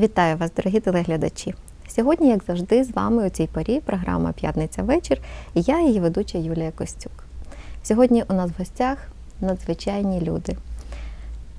Вітаю вас, дорогі телеглядачі. Сьогодні, як завжди, з вами у цій порі програма П'ятниця вечір і я, її ведуча Юлія Костюк. Сьогодні у нас в гостях надзвичайні люди.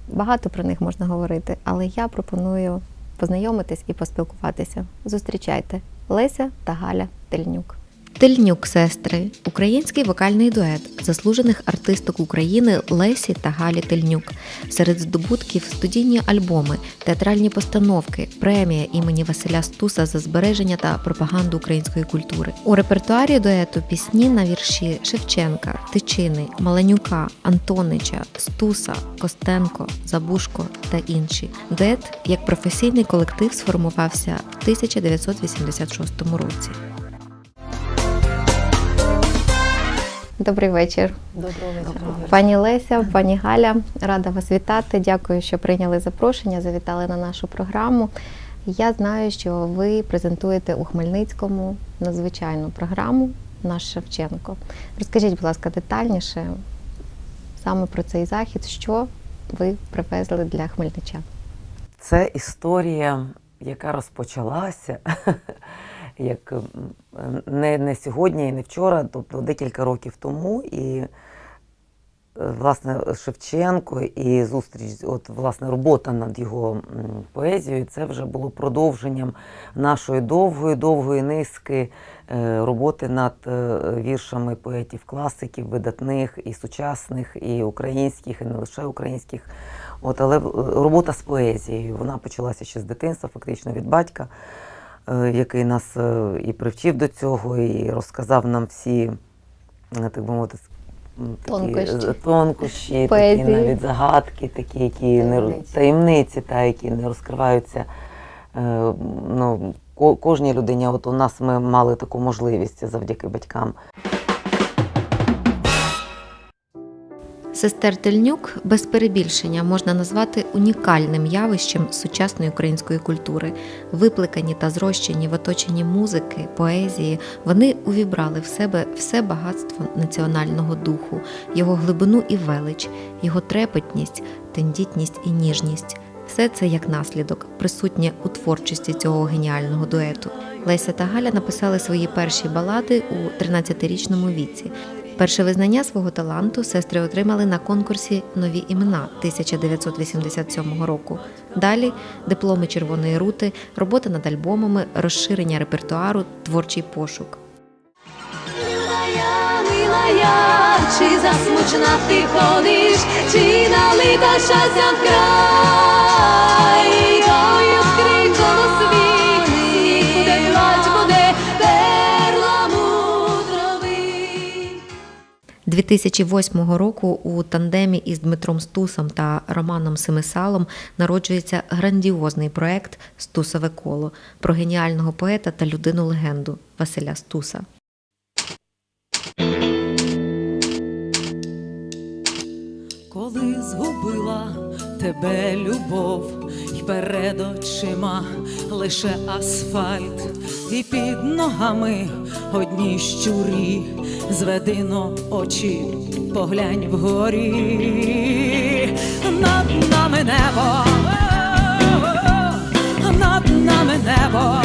Багато про них можна говорити, але я пропоную познайомитись і поспілкуватися. Зустрічайте Леся та Галя Тельнюк. Тельнюк, сестри, український вокальний дует заслужених артисток України Лесі та Галі Тельнюк. Серед здобутків студійні альбоми, театральні постановки, премія імені Василя Стуса за збереження та пропаганду української культури. У репертуарі дуету пісні на вірші Шевченка, Тичини, Маленюка, Антонича, Стуса, Костенко, Забушко та інші. Дует як професійний колектив сформувався в 1986 році. Добрий вечір. Доброго вечора. Пані Леся, пані Галя, рада вас вітати. Дякую, що прийняли запрошення, завітали на нашу програму. Я знаю, що ви презентуєте у Хмельницькому надзвичайну програму Наш Шевченко. Розкажіть, будь ласка, детальніше саме про цей захід, що ви привезли для хмельничан. Це історія, яка розпочалася як не, не сьогодні і не вчора, тобто декілька років тому. І е, власне Шевченко і зустріч, от власне робота над його поезією, це вже було продовженням нашої довгої, довгої низки е, роботи над е, віршами поетів-класиків, видатних і сучасних, і українських, і не лише українських. От, але робота з поезією вона почалася ще з дитинства, фактично від батька, який нас е, і привчив до цього, і розказав нам всі, е, так би мовити, такі, Тонкощі. е, такі навіть загадки, такі, які не Таємниці. та, які не розкриваються. Е, ну, кожній людині, от у нас ми мали таку можливість завдяки батькам. Сестер Тельнюк без перебільшення можна назвати унікальним явищем сучасної української культури. Випликані та зрощені в оточенні музики, поезії, вони увібрали в себе все багатство національного духу, його глибину і велич, його трепетність, тендітність і ніжність. Все це як наслідок присутнє у творчості цього геніального дуету. Леся та Галя написали свої перші балади у 13-річному віці. Перше визнання свого таланту сестри отримали на конкурсі Нові імена 1987 року. Далі дипломи Червоної рути, робота над альбомами, розширення репертуару, творчий пошук. Милая, милая, чи засмучена ти ходиш, чи налита щастям край, 2008 року у тандемі із Дмитром Стусом та Романом Семисалом народжується грандіозний проект Стусове коло про геніального поета та людину легенду Василя Стуса. Коли згубила тебе любов, й перед очима лише асфальт, і під ногами одні щурі, зведино очі, поглянь вгорі, над нами небо, над нами небо,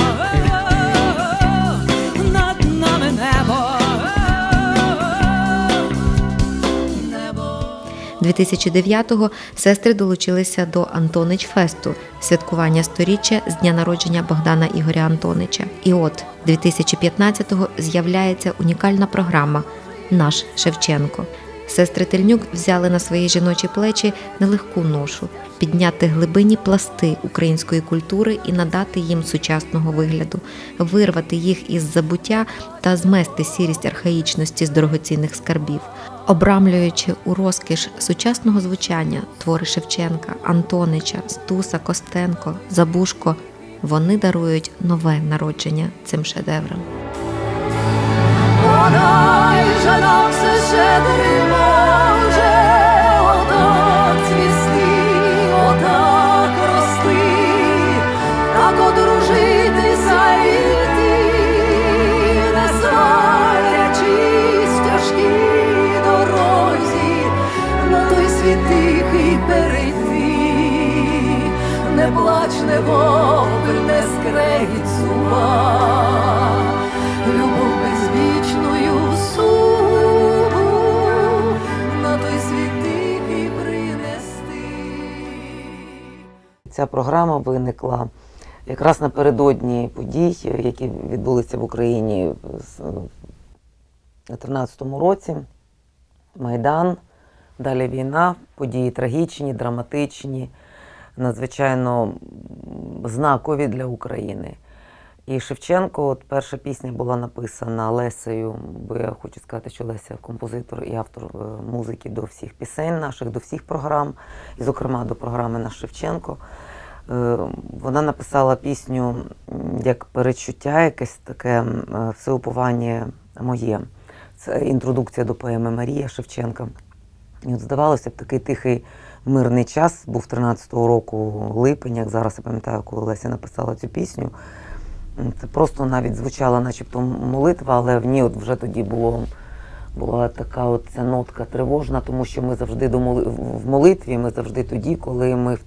2009-го сестри долучилися до Антонич Фесту, святкування сторіччя з дня народження Богдана Ігоря Антонича. І от 2015-го з'являється унікальна програма Наш Шевченко. Сестри Тельнюк взяли на свої жіночі плечі нелегку ношу підняти глибинні пласти української культури і надати їм сучасного вигляду, вирвати їх із забуття та змести сірість архаїчності з дорогоцінних скарбів, обрамлюючи у розкіш сучасного звучання твори Шевченка, Антонича, Стуса, Костенко, Забушко. Вони дарують нове народження цим шедеврам. Подай скрегіт зуба, любов безвічною суму на той світ тихий принести. Ця програма виникла якраз напередодні подій, які відбулися в Україні у 2013 році. Майдан, далі війна, події трагічні, драматичні, надзвичайно знакові для України. І Шевченко, от перша пісня була написана Лесею, бо я хочу сказати, що Леся композитор і автор е, музики до всіх пісень наших, до всіх програм, і, зокрема, до програми Наш Шевченко. Е, Вона написала пісню як перечуття, якесь таке е, моє. Це інтродукція до поеми Марія Шевченка. І от здавалося б, такий тихий мирний час був 13-го року липень, як зараз я пам'ятаю, коли Леся написала цю пісню. Це просто навіть звучала, начебто, молитва, але в ній от вже тоді було, була така от нотка тривожна, тому що ми завжди до моли... в молитві, ми завжди тоді, коли ми,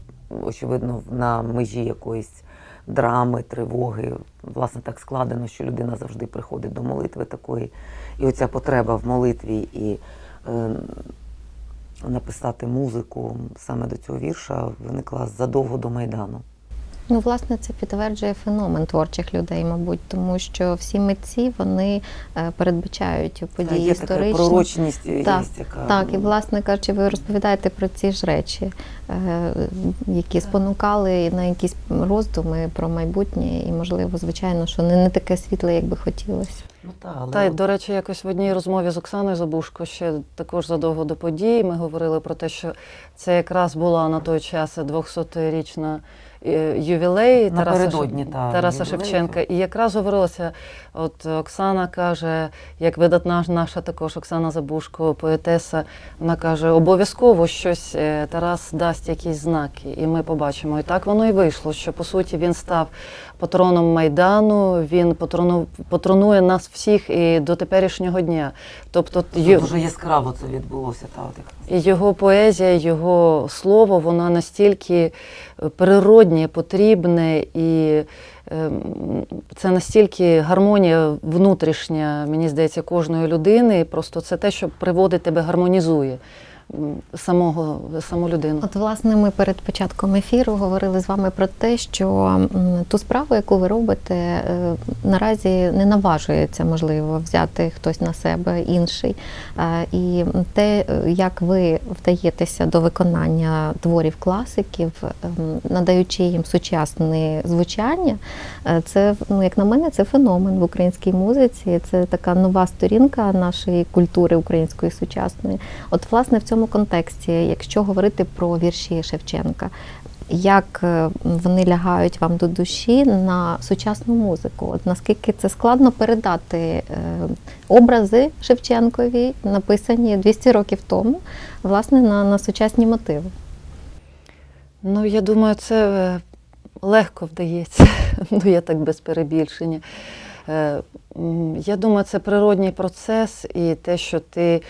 очевидно, на межі якоїсь драми, тривоги. Власне, так складено, що людина завжди приходить до молитви такої. І оця потреба в молитві і е, написати музику саме до цього вірша виникла задовго до Майдану. Ну, власне, це підтверджує феномен творчих людей, мабуть, тому що всі митці вони е, передбачають події Є така історичні. пророчність, є Так, Так, і власне кажучи, ви розповідаєте про ці ж речі, е, які спонукали на якісь роздуми про майбутнє, і можливо, звичайно, що не, не таке світле, як би хотілося. ну, та, але Та й до речі, якось в одній розмові з Оксаною Забушко ще також задовго до подій. Ми говорили про те, що це якраз була на той час 200-річна е, ювілей Тараса, та, Тараса ювілей. Шевченка. І якраз говорилося, от Оксана каже, як видатна наша також Оксана Забушко, поетеса, вона каже, обов'язково щось е, Тарас дасть якісь знаки, і ми побачимо. І так воно і вийшло, що по суті він став патроном Майдану, він патрону, патронує нас всіх і до теперішнього дня. Тобто Це дуже яскраво це відбулося. Та, от якраз. його поезія, його слово, воно настільки е, природнє, потрібне, і ем, це настільки гармонія внутрішня, мені здається, кожної людини. Просто це те, що приводить тебе, гармонізує самого, саму людину. От, власне, ми перед початком ефіру говорили з вами про те, що ту справу, яку ви робите, е, наразі не наважується, можливо, взяти хтось на себе інший. Е, І те, е, як ви вдаєтеся до виконання творів класиків, ем, надаючи їм сучасне звучання, це, ну, як на мене, це феномен в українській музиці. Це така нова сторінка нашої культури української сучасної. От, власне, в цьому контексті, якщо говорити про вірші Шевченка, як е, вони лягають вам до душі на сучасну музику? От наскільки це складно передати е, образи Шевченкові, написані 200 років тому, власне, на, на сучасні мотиви? Ну, я думаю, це е, легко вдається. Ну, я так без перебільшення. Е, Я думаю, це природній процес, і те, що ти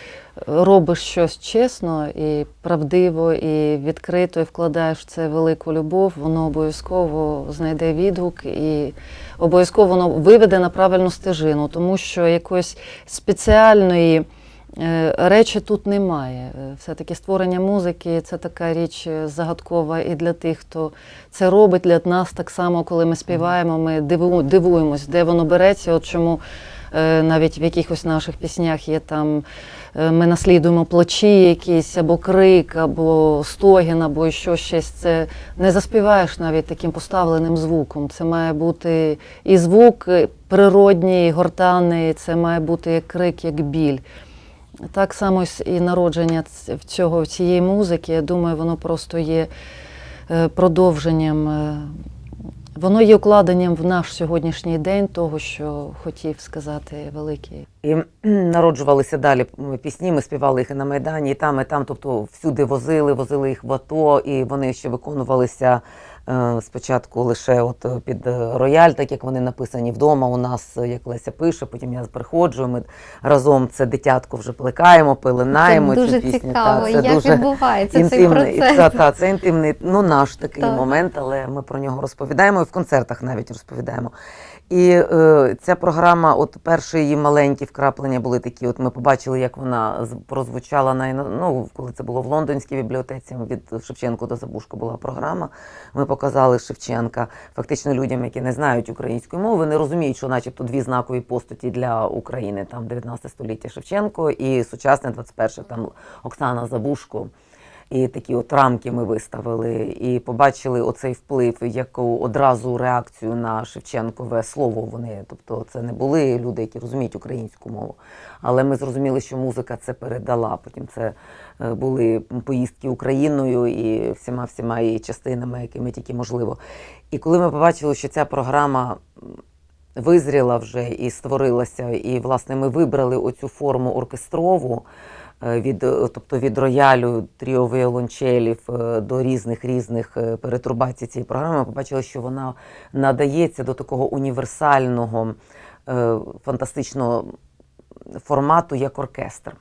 робиш щось чесно і правдиво, і відкрито, і вкладаєш в це велику любов, воно обов'язково знайде відгук і обов'язково воно виведе на правильну стежину, тому що якоїсь спеціальної. Е, Речі тут немає. Е, Все-таки створення музики це така річ е, загадкова і для тих, хто це робить для нас так само, коли ми співаємо, ми диву- дивуємось, де воно береться. От чому навіть в якихось наших піснях є там, ми наслідуємо плачі якісь, або крик, або стогін, або що щось. Це не заспіваєш навіть таким поставленим звуком. Це має бути і звук природній, гортанний, це має бути як крик, як біль. Так само і народження цього, цієї музики, я думаю, воно просто є е, продовженням, е, воно є укладенням в наш сьогоднішній день того, що хотів сказати великий. І народжувалися далі пісні, ми співали їх і на Майдані, і там, і там, тобто всюди возили, возили їх в АТО, і вони ще виконувалися спочатку лише от е, під е, рояль, так як вони написані вдома. У нас, е, як Леся пише, потім я приходжу. Ми разом це дитятко вже плекаємо, пилинаємо Це цю пісню. цікаво, Та, це як дуже відбувається цей інтимний, процес. та, та, це інтимний, ну наш такий Так. момент, але ми про нього розповідаємо і в концертах навіть розповідаємо. І е, ця програма, от перші її маленькі вкраплення були такі. От ми побачили, як вона прозвучала на ну, коли це було в лондонській бібліотеці. Від Шевченко до Забушко була програма. Ми показали Шевченка фактично людям, які не знають української мови, не розуміють, що, начебто, дві знакові постаті для України там 19 століття Шевченко і сучасне 21 там Оксана Забушко. І такі от рамки ми виставили, і побачили оцей вплив, яку одразу реакцію на Шевченкове слово вони. Тобто це не були люди, які розуміють українську мову. Але ми зрозуміли, що музика це передала. Потім це е, були поїздки Україною і всіма всіма її частинами, якими тільки можливо. І коли ми побачили, що ця програма визріла вже і створилася, і власне ми вибрали оцю форму оркестрову. Е, Від, е, тобто від роялю, тріо віолончелів е, до різних різних перетурбацій цієї програми, ми побачили, що вона надається до такого універсального, фантастичного формату, як оркестр.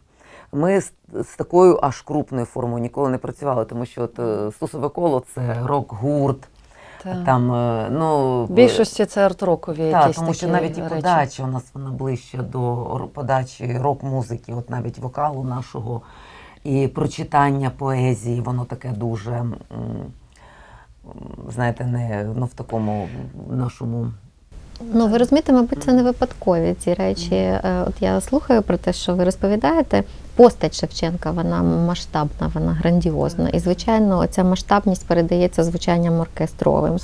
Ми з, з такою аж крупною формою ніколи не працювали, тому що от, Стусове коло це рок-гурт. Та. Там, е, ну, В більшості це арт-рокові так, якісь тому що такі навіть і речі. подача у нас вона ближче до подачі рок-музики, от навіть вокалу нашого, і прочитання поезії, воно таке дуже, знаєте, не ну, в такому нашому. Ну, ви розумієте, мабуть, це не випадкові ці речі. Е, От я слухаю про те, що ви розповідаєте. Постать Шевченка, вона масштабна, вона грандіозна. І, звичайно, ця масштабність передається звучанням оркестровим.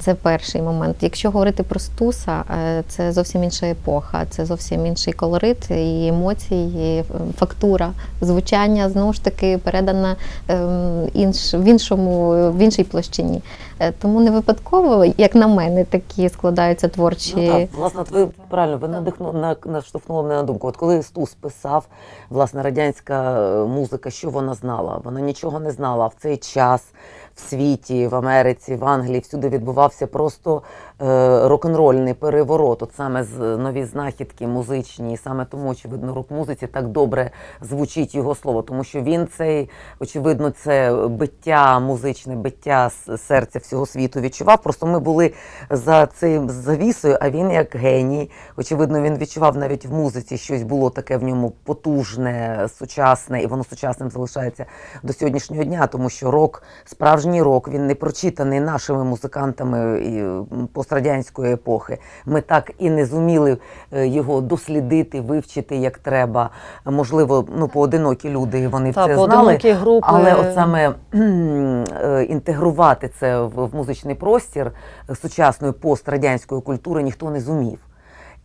Це перший момент. Якщо говорити про Стуса, е, це зовсім інша епоха, це зовсім інший колорит і емоції, і е, фактура, звучання знову ж таки передана ем, інш, в іншому, в іншій площині. Е, Тому не випадково, як на мене, такі складаються творчі. Ну, так, власне, ви правильно, ви надихну, на, наштовхнули мене на думку. От коли Стус писав, власне, радянська е, музика, що вона знала? Вона нічого не знала. В цей час в світі, в Америці, в Англії всюди відбувався просто е, рок-н-рольний переворот. От саме з нові знахідки музичні, саме тому, очевидно, рок-музиці так добре звучить його слово, тому що він цей, очевидно, це биття, музичне биття серця всього світу відчував. Просто ми були за цим завісою, а він як геній. Очевидно, він відчував навіть в музиці щось було таке в ньому потужне, сучасне, і воно сучасним залишається до сьогоднішнього дня, тому що рок, справжній рок, він не прочитаний нашими музикантами пострадянської епохи. Ми так і не зуміли е, його дослідити, вивчити як треба. Можливо, ну поодинокі люди вони Та, це знали. групи. Але от саме е, інтегрувати це в, в музичний простір е, сучасної пострадянської культури ніхто не зумів.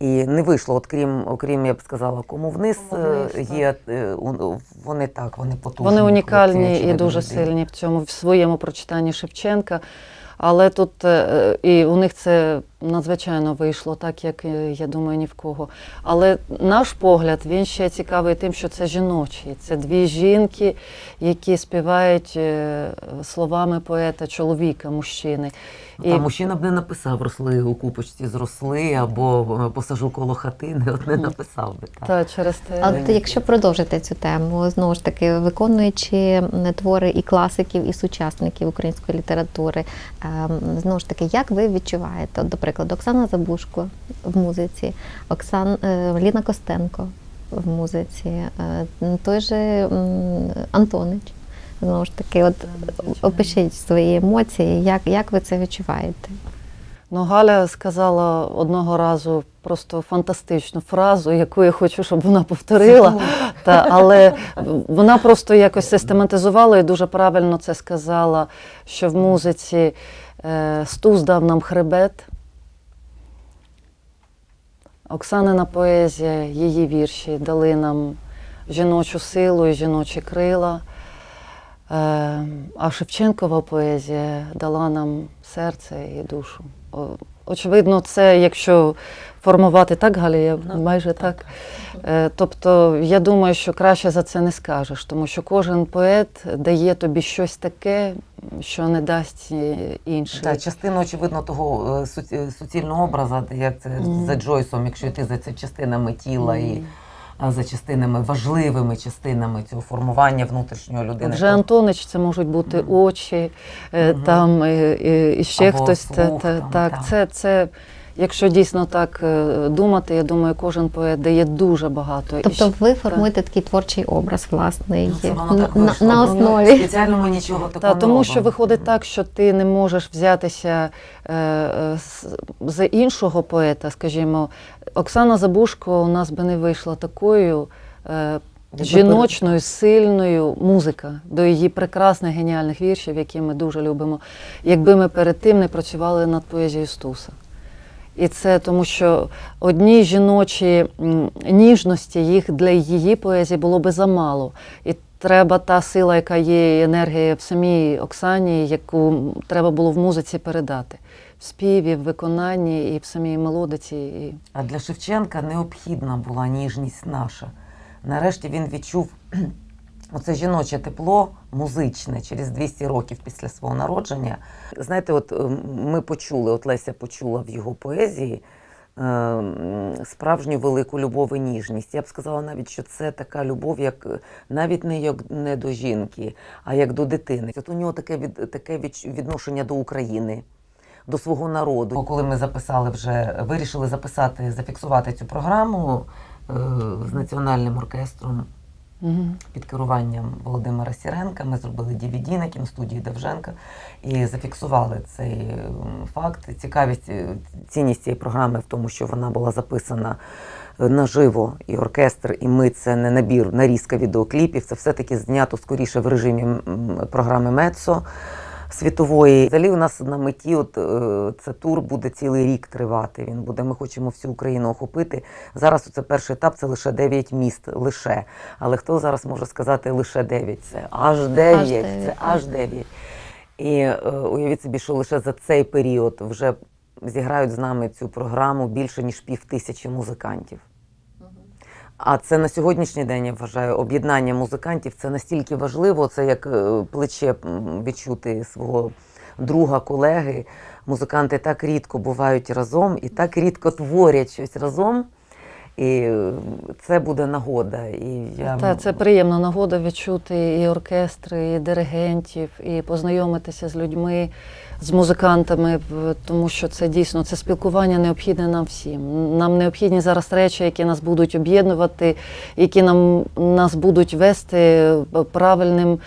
І не вийшло, от крім, окрім, я б сказала, кому вниз, Кому е, вниз, є е, вони так, вони потужні. Вони унікальні і дуже сильні в цьому в своєму прочитанні Шевченка. Але тут е, і у них це надзвичайно вийшло, так як е, я думаю, ні в кого. Але наш погляд він ще цікавий тим, що це жіночі. Це дві жінки, які співають е, словами поета, чоловіка, мужчини. Ну, Та мужчина б не написав росли у купочці зросли або посажу коло хатини, от не написав би так. Та через те. А от якщо продовжити цю тему, знову ж таки, виконуючи твори і класиків, і сучасників української літератури, знову ж таки, як ви відчуваєте, от, до прикладу, Оксана Забушко в музиці, Оксан, е, Ліна Костенко в музиці, е, той же Антонич. Знову ж таки, от опишіть свої емоції, як, як ви це відчуваєте? Ну, Галя сказала одного разу просто фантастичну фразу, яку я хочу, щоб вона повторила. Та, але вона просто якось систематизувала і дуже правильно це сказала, що в музиці е, Стус дав нам хребет. Оксанина поезія, її вірші дали нам жіночу силу і жіночі крила. Е, А Шевченкова поезія дала нам серце і душу. Очевидно, це якщо формувати так, Галія, Ну, майже так. Е, Тобто, я думаю, що краще за це не скажеш, тому що кожен поет дає тобі щось таке, що не дасть інший. Так, частина, очевидно, того е, суці- суцільного образу, як це Мгм. за Джойсом, якщо йти за це частинами тіла і а, за частинами, важливими частинами цього формування внутрішнього людини. Вже Антонич, це можуть бути очі, е, там е, е, і ще Або хтось. Слух та, там, так, так. це, це, якщо дійсно так е, думати, я думаю, кожен поет дає дуже багато. І Тобто ви формуєте такий творчий образ власний Ну, це воно на, так на, на основі. Спеціально ми нічого такого Та, тому що виходить так, що ти не можеш взятися е, е, з- за іншого поета, скажімо, Оксана Забушко у нас би не вийшла такою. Е, Жіночною, сильною музика до її прекрасних геніальних віршів, які ми дуже любимо, якби ми перед тим не працювали над поезією Стуса. І це тому, що одні жіночі ніжності їх для її поезії було би замало. І треба та сила, яка є, енергія в самій Оксані, яку треба було в музиці передати. В співі, в виконанні і в самій мелодиці. І... А для Шевченка необхідна була ніжність наша. Нарешті він відчув оце жіноче тепло музичне через 200 років після свого народження. Знаєте, от ем, ми почули, от Леся почула в його поезії ем, справжню велику любов і ніжність. Я б сказала навіть, що це така любов, як е, навіть не як не до жінки, а як до дитини. От у нього таке від таке відношення до України до свого народу. Коли ми записали вже, вирішили записати, зафіксувати цю програму е, з національним оркестром Мгм. під керуванням Володимира Сіренка, ми зробили DVD на кіностудії Довженка і зафіксували цей факт. Цікавість, е, цінність цієї програми в тому, що вона була записана е, наживо, і оркестр, і ми це не набір, нарізка відеокліпів. Це все-таки знято скоріше в режимі програми Мецо світової. Взагалі у нас на меті, от е, це тур буде цілий рік тривати. Він буде. Ми хочемо всю Україну охопити. Зараз це перший етап, це лише 9 міст. Лише. Але хто зараз може сказати лише 9? Це аж 9, Аж дев'ять, це аж 9. І е, уявіть собі, що лише за цей період вже зіграють з нами цю програму більше ніж пів тисячі музикантів. А це на сьогоднішній день я вважаю об'єднання музикантів це настільки важливо, це як е, плече відчути свого друга, колеги. Музиканти так рідко бувають разом і так рідко творять щось разом. І це буде нагода. І я Та, це приємна нагода відчути і оркестри, і диригентів, і познайомитися з людьми, з музикантами, тому що це дійсно це спілкування необхідне нам всім. Нам необхідні зараз речі, які нас будуть об'єднувати, які нам нас будуть вести правильним.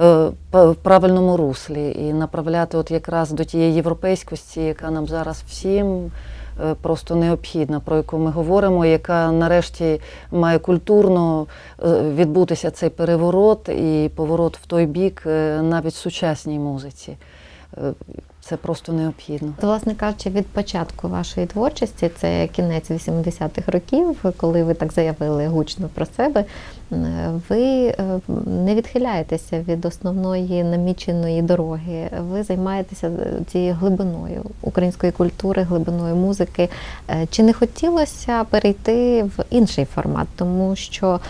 е, В правильному руслі і направляти от якраз до тієї європейськості, яка нам зараз всім просто необхідна, про яку ми говоримо, яка нарешті має культурно е, відбутися цей переворот і поворот в той бік е, навіть в сучасній музиці. Е, Це просто необхідно. Власне кажучи, від початку вашої творчості, це кінець 80-х років, коли ви так заявили гучно про себе, е, ви е, не відхиляєтеся від основної наміченої дороги. Ви займаєтеся цією глибиною української культури, глибиною музики. Е, Чи не хотілося перейти в інший формат, тому що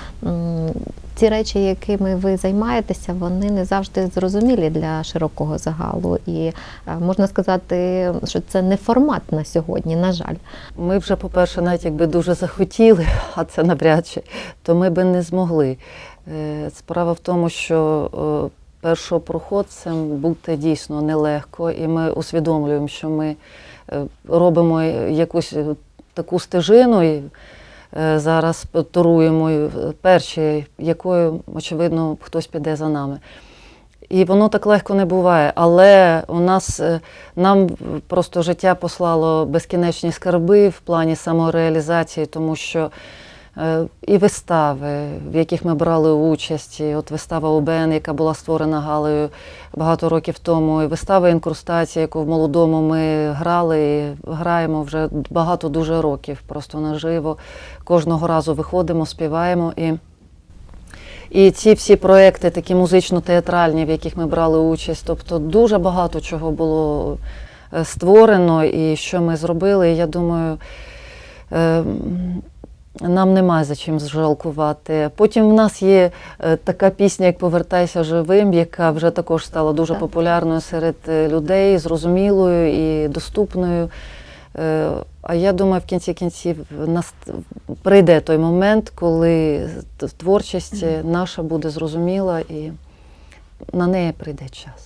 ці речі, якими ви займаєтеся, вони не завжди зрозумілі для широкого загалу. І е, можна сказати, що це не формат на сьогодні, на жаль. Ми вже, по-перше, навіть якби дуже захотіли, а це навряд чи, то ми би не змогли. Е, Справа в тому, що е, першопроходцем бути дійсно нелегко, і ми усвідомлюємо, що ми робимо якусь таку стежину. Е, Зараз туруємо е, перші, якою, очевидно, хтось піде за нами. І воно так легко не буває. Але у нас е, нам просто життя послало безкінечні скарби в плані самореалізації, тому що і вистави, в яких ми брали участь, і от вистава УБН, яка була створена Галею багато років тому, і вистава інкрустація, яку в молодому ми грали, і граємо вже багато дуже років, просто наживо. Кожного разу виходимо, співаємо і. І ці всі проекти, такі музично-театральні, в яких ми брали участь, тобто дуже багато чого було е, створено і що ми зробили. Я думаю, Е, м, Нам немає за чим жалкувати. Потім в нас є е, така пісня, як Повертайся живим, яка вже також стала дуже Так. популярною серед е, людей, зрозумілою і доступною. Е, А я думаю, в кінці кінців нас прийде той момент, коли творчість наша буде зрозуміла і на неї прийде час.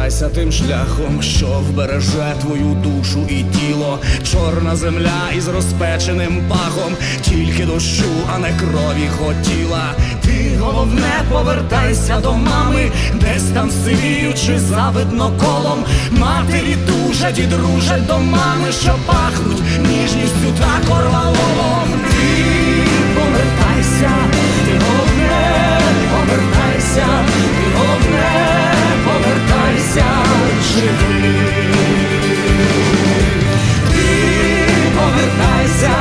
Повертайся тим шляхом, що вбереже твою душу і тіло, чорна земля із розпеченим пахом, тільки дощу, а не крові хотіла. Ти головне, повертайся до мами, десь там сивіючи завидно колом. Матері дуже ті дружать до мами, що пахнуть ніжністю та корвалолом. Ти повертайся, ти головне, повертайся, живий. Ти повертайся,